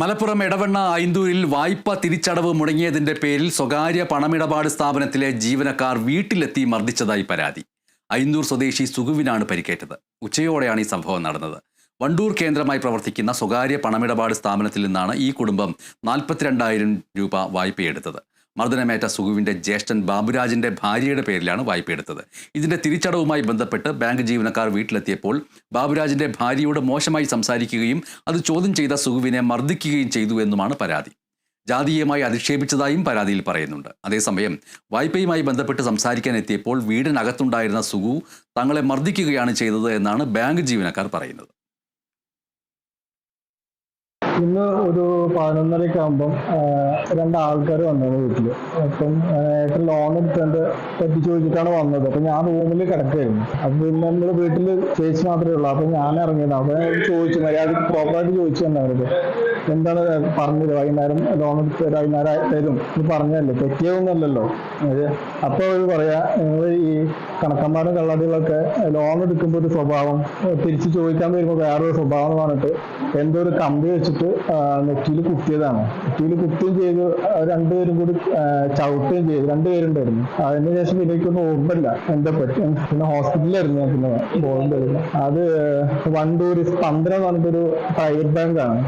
മലപ്പുറം എടവണ്ണ ഐന്തൂരിൽ വായ്പ തിരിച്ചടവ് മുടങ്ങിയതിന്റെ പേരിൽ സ്വകാര്യ പണമിടപാട് സ്ഥാപനത്തിലെ ജീവനക്കാർ വീട്ടിലെത്തി മർദ്ദിച്ചതായി പരാതി. ഐന്തൂർ സ്വദേശി സുഗുവിനാണ് പരിക്കേറ്റത്. ഉച്ചയോടെയാണ് ഈ സംഭവം നടന്നത്. വണ്ടൂർ കേന്ദ്രമായി പ്രവർത്തിക്കുന്ന സ്വകാര്യ പണമിടപാട് സ്ഥാപനത്തിൽ നിന്നാണ് ഈ കുടുംബം നാൽപ്പത്തിരണ്ടായിരം രൂപ വായ്പയെടുത്തത്. മർദ്ദനമേറ്റ സുഖുവിന്റെ ജ്യേഷ്ഠൻ ബാബുരാജിന്റെ ഭാര്യയുടെ പേരിലാണ് വായ്പയെടുത്തത്. ഇതിന്റെ തിരിച്ചടവുമായി ബന്ധപ്പെട്ട് ബാങ്ക് ജീവനക്കാർ വീട്ടിലെത്തിയപ്പോൾ ബാബുരാജിന്റെ ഭാര്യയോട് മോശമായി സംസാരിക്കുകയും അത് ചോദ്യം ചെയ്ത സുഖുവിനെ മർദ്ദിക്കുകയും ചെയ്തു എന്നുമാണ് പരാതി. ജാതീയമായി അധിക്ഷേപിച്ചതായും പരാതിയിൽ പറയുന്നുണ്ട്. അതേസമയം വായ്പയുമായി ബന്ധപ്പെട്ട് സംസാരിക്കാൻ എത്തിയപ്പോൾ വീടിനകത്തുണ്ടായിരുന്ന സുഗു തങ്ങളെ മർദ്ദിക്കുകയാണ് ചെയ്തത് എന്നാണ് ബാങ്ക് ജീവനക്കാർ പറയുന്നത്. ഇന്ന് ഒരു പതിനൊന്നരയൊക്കെ രണ്ട് ആൾക്കാർ വന്നത് വീട്ടിൽ. അപ്പം ഏട്ടൻ ലോൺ എടുത്തതിന്റെ പറ്റി ചോദിച്ചിട്ടാണ് വന്നത്. അപ്പൊ ഞാൻ റൂമിൽ കിടക്കായിരുന്നു. അപ്പൊ പിന്നെ നമ്മുടെ വീട്ടിൽ ചേച്ചി മാത്രമേ ഉള്ളൂ. അപ്പൊ ഞാൻ ഇറങ്ങിയത്. അപ്പൊ ചോദിച്ചു മര്യാദയ്ക്ക് പ്രോപ്പറായിട്ട് ചോദിച്ചു തന്നെ അവരോട്. എന്താണ് പറഞ്ഞത്? വൈകുന്നേരം ലോൺ എടുത്ത് വൈകുന്നേരം തരും. എന്ന് പറഞ്ഞല്ലേ തെറ്റിയതൊന്നുമല്ലല്ലോ അപ്പൊ അവർ പറയാ നിങ്ങൾ ഈ കണക്കന്മാരും കള്ളാടികളൊക്കെ ലോൺ എടുക്കുമ്പോൾ ഒരു സ്വഭാവം തിരിച്ചു ചോദിക്കാൻ വരുമ്പോൾ വേറൊരു സ്വഭാവം എന്ന് പറഞ്ഞിട്ട് എന്തോ ഒരു കമ്പി വെച്ചിട്ട് നെറ്റിയിൽ കുത്തിയതാണ്. നെറ്റിയിൽ കുത്തുകയും ചെയ്തു. രണ്ടുപേരും കൂടി ചവിട്ടുകയും ചെയ്തു. രണ്ടുപേരുണ്ടായിരുന്നു. അതിന് ശേഷം എനിക്കൊന്നും ഓർമ്മയില്ല എന്താ പറ്റി പിന്നെ ഹോസ്പിറ്റലിലായിരുന്നു ഞാൻ പിന്നെ തരുന്നത് അത് വണ്ടൂർ സ്പന്ദനം എന്ന് പറഞ്ഞിട്ടൊരു പ്രൈവറ്റ് ബാങ്കാണ്